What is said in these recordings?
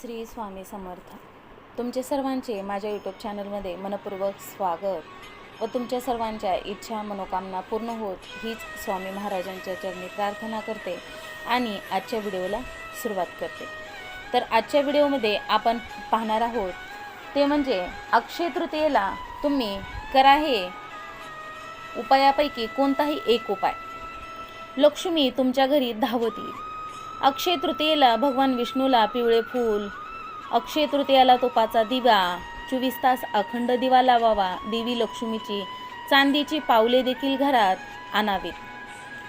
श्री स्वामी समर्थ. तुमचे सर्वांचे माझ्या यूट्यूब चॅनलमध्ये मनपूर्वक स्वागत व तुमच्या सर्वांच्या इच्छा मनोकामना पूर्ण होत हीच स्वामी महाराजांच्या चरणी प्रार्थना करते आणि आजच्या व्हिडिओला सुरुवात करते. तर आजच्या व्हिडिओमध्ये आपण पाहणार आहोत ते म्हणजे अक्षय तृतीयेला तुम्ही करा हे उपायापैकी कोणताही एक उपाय. लक्ष्मी तुमच्या घरी धावत येईल अक्षय तृतीयेला भगवान विष्णूला पिवळे फूल. अक्षय तृतीयाला तोपाचा दिवा. चोवीस तास अखंड दिवा लावावा. देवी लक्ष्मीची चांदीची पावले देखील घरात आणावीत.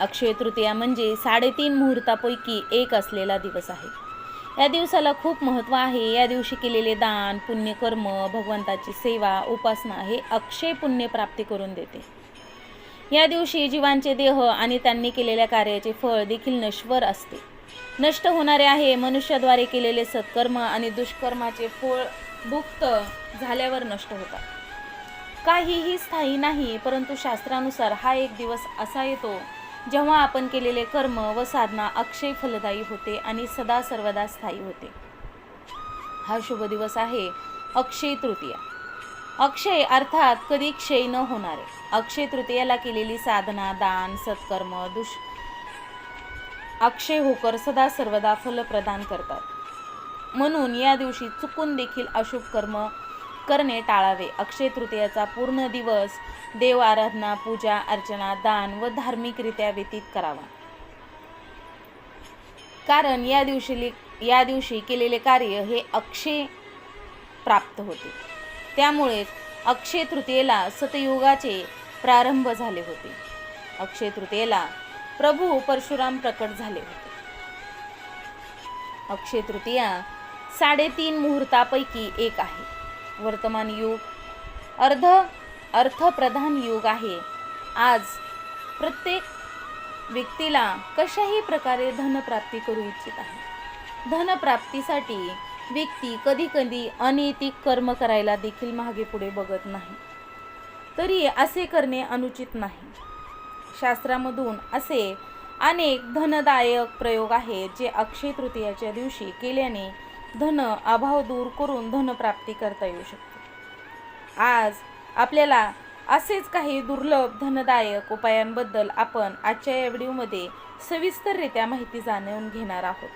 अक्षय तृतीया म्हणजे साडेतीन मुहूर्तापैकी एक असलेला दिवस आहे. या दिवसाला खूप महत्त्व आहे. या दिवशी केलेले दान पुण्यकर्म भगवंताची सेवा उपासना हे अक्षय पुण्य प्राप्ती करून देते. या दिवशी जीवांचे देह आणि त्यांनी केलेल्या कार्याचे फळ देखील नश्वर असते. नष्ट होणारे आहे. मनुष्याद्वारे केलेले सत्कर्म आणि दुष्कर्माचे फळ भुक्त झाल्यावर नष्ट होतात. काहीही स्थायी नाही परंतु शास्त्रानुसार हा एक दिवस असा येतो जेव्हा आपण केलेले कर्म व साधना अक्षय फलदायी होते आणि सदा सर्वदा स्थायी होते. हा शुभ दिवस आहे अक्षय तृतीया. अक्षय अर्थात कधी क्षय न होणारे. अक्षय तृतीयाला केलेली साधना दान सत्कर्म दुष अक्षय होकर सदा सर्वदा फल प्रदान करतात. म्हणून या दिवशी चुकून देखील अशुभ कर्म करणे टाळावे. अक्षय तृतीयाचा पूर्ण दिवस देव आराधना पूजा अर्चना दान व धार्मिकरित्या व्यतीत करावा. कारण या दिवशी या दिवशी केलेले कार्य हे अक्षय प्राप्त होते. त्यामुळेच अक्षय तृतीयेला सतयुगाचे प्रारंभ झाले होते. अक्षय तृतीयेला प्रभू परशुराम प्रकट झाले होते. अक्षय तृतीया साडेतीन मुहूर्तापैकी एक आहे. वर्तमान युग अर्ध अर्थप्रधान युग आहे. आज प्रत्येक व्यक्तीला कशाही प्रकारे धनप्राप्ती करू इच्छित आहे. धनप्राप्तीसाठी व्यक्ती कधी कधी अनैतिक कर्म करायला देखील मागे पुढे बघत नाही. तरी असे करणे अनुचित नाही. शास्त्रामधून असे अनेक धनदायक प्रयोग आहेत जे अक्षय तृतीयाच्या दिवशी केल्याने धन अभाव दूर करून धनप्राप्ती करता येऊ शकते. आज आपल्याला असेच काही दुर्लभ धनदायक उपायांबद्दल आपण आजच्या या व्हिडिओमध्ये सविस्तररित्या माहिती जाणून घेणार आहोत.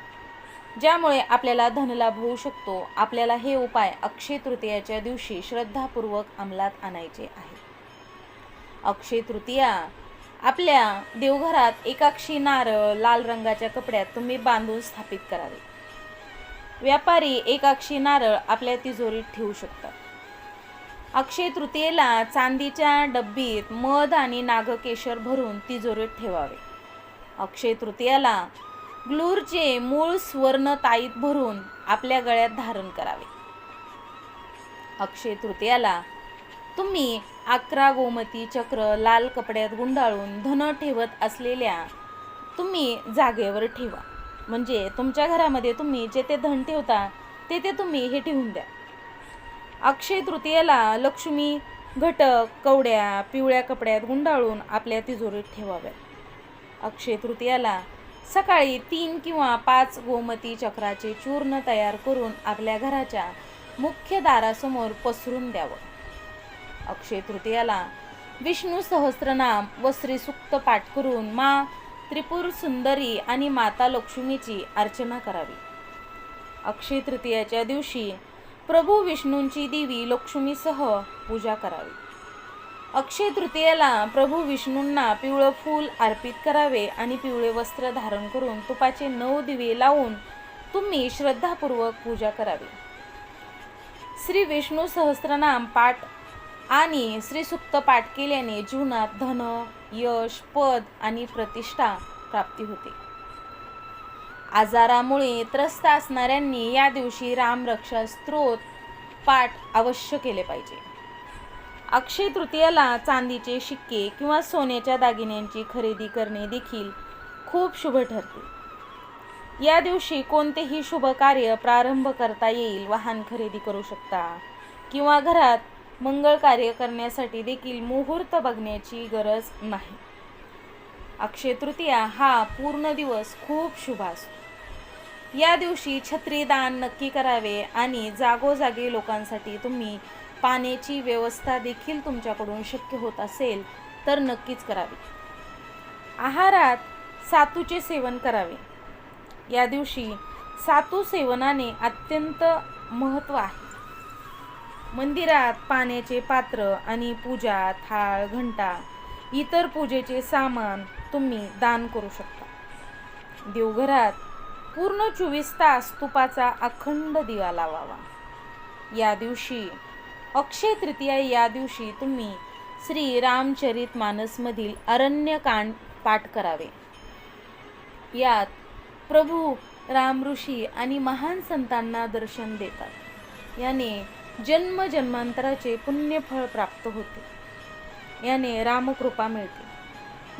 ज्यामुळे आपल्याला धनलाभ होऊ शकतो. आपल्याला हे उपाय अक्षय तृतीयाच्या दिवशी श्रद्धापूर्वक अंमलात आणायचे आहे. अक्षय तृतीया आपल्या देवघरात एकाक्षी नारळ लाल रंगाच्या कपड्यात तुम्ही बांधून स्थापित करावे. व्यापारी एकाक्षी नारळ आपल्या तिजोरीत ठेवू शकतात. अक्षय तृतीयेला चांदीच्या डब्बीत मध आणि नागकेशर भरून तिजोरीत ठेवावे. अक्षय तृतीयाला ग्लूरचे मूळ स्वर्ण ताईत भरून आपल्या गळ्यात धारण करावे. अक्षय तृतीयाला तुम्ही अकरा गोमती चक्र लाल कपड्यात गुंडाळून धन ठेवत असलेल्या तुम्ही जागेवर ठेवा. म्हणजे तुमच्या घरामध्ये तुम्ही जेथे धन ठेवता तेथे तुम्ही हे ठेवून द्या. अक्षय तृतीयेला लक्ष्मी घटक कवड्या पिवळ्या कपड्यात गुंडाळून आपल्या तिजोरीत ठेवाव्या. अक्षय तृतीयाला सकाळी तीन किंवा पाच गोमती चक्राचे चूर्ण तयार करून आपल्या घराच्या मुख्य दारासमोर पसरून द्यावं. अक्षय तृतीयाला. विष्णू सहस्रनाम व श्रीसुक्त पाठ करून मा त्रिपुर सुंदरी आणि माता लक्ष्मीची अर्चना करावी. अक्षय तृतीयाच्या दिवशी प्रभू विष्णूंची देवी लक्ष्मीसह पूजा करावी. अक्षय तृतीयेला प्रभू विष्णूंना पिवळं फूल अर्पित करावे आणि पिवळे वस्त्र धारण करून तुपाचे नऊ दिवे लावून तुम्ही श्रद्धापूर्वक पूजा करावी. श्री विष्णू सहस्रनाम पाठ आणि श्रीसुक्त पाठ केल्याने जीवनात धन यश पद आणि प्रतिष्ठा प्राप्ती होते. आजारामुळे त्रस्त असणाऱ्यांनी या दिवशी रामरक्षा स्त्रोत पाठ अवश्य केले पाहिजे. अक्षय तृतीयाला चांदीचे शिक्के किंवा सोन्याच्या दागिन्यांची खरेदी करणे देखील खूप शुभ ठरते. या दिवशी कोणतेही शुभ कार्य प्रारंभ करता येईल वाहन खरेदी करू शकता किंवा घरात मंगळ कार्य करण्यासाठी देखील मुहूर्त बघण्याची गरज नाही. अक्षय तृतीया हा पूर्ण दिवस खूप शुभ असतो. या दिवशी छत्री दान नक्की करावे आणि जागोजागी लोकांसाठी तुम्ही पाण्याची व्यवस्था देखील तुमच्याकडून शक्य होत असेल तर नक्कीच करावी. आहारात सातूचे सेवन करावे. या दिवशी सातू सेवनाने अत्यंत महत्त्व आहे. मंदिरात पाण्याचे पात्र आणि पूजा थाळ घंटा इतर पूजेचे सामान तुम्ही दान करू शकता. देवघरात पूर्ण चोवीस तास तुपाचा अखंड दिवा लावावा. या दिवशी अक्षय तृतीया या दिवशी तुम्ही श्री रामचरित मानसमधील अरण्यकांड पाठ करावे. यात प्रभू राम ऋषी आणि महान संतांना दर्शन देतात. याने जन्म जन्मांतराचे पुण्यफळ प्राप्त होते. याने रामकृपा मिळते.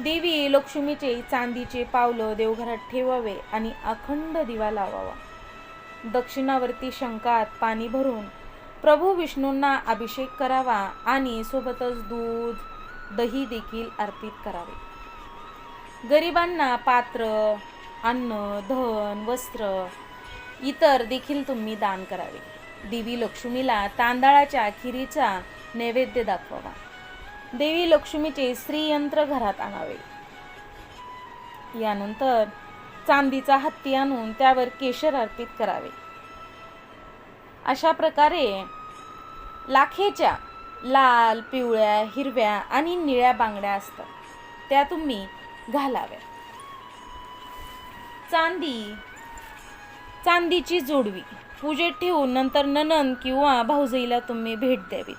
देवी लक्ष्मीचे चांदीचे पावलं देवघरात ठेवावे आणि अखंड दिवा लावावा. दक्षिणावर्ती शंकात पाणी भरून प्रभू विष्णूंना अभिषेक करावा आणि सोबतच दूध दही देखील अर्पित करावे. गरिबांना पात्र अन्न धन वस्त्र इतर देखील तुम्ही दान करावे. देवी लक्ष्मीला तांदळाच्या खिरीचा नैवेद्य दाखवावा. देवी लक्ष्मीचे श्रीयंत्र घरात आणावे. यानंतर चांदीचा हत्ती आणून त्यावर केशर अर्पित करावे. अशा प्रकारे लाखेच्या लाल पिवळ्या हिरव्या आणि निळ्या बांगड्या असतात. त्या तुम्ही घालाव्या. चांदी चांदीची जोडवी. पूजेत ठेवून नंतर ननन किंवा भाऊजाईला तुम्ही भेट द्यावी.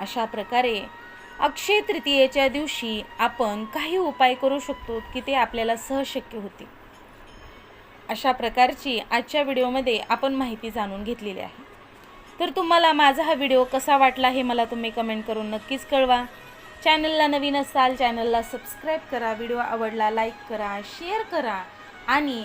अशा प्रकारे अक्षय तृतीयेच्या दिवशी आपण काही उपाय करू शकतो की ते आपल्याला सहशक्य होते अशा प्रकारची आजच्या व्हिडिओमध्ये आपण माहिती जाणून घेतलेली आहे. तर तुम्हाला माझा हा व्हिडिओ कसा वाटला हे मला तुम्ही कमेंट करून नक्कीच कळवा. चॅनलला नवीन असाल चॅनलला सबस्क्राईब करा. व्हिडिओ आवडला लाईक करा शेअर करा आणि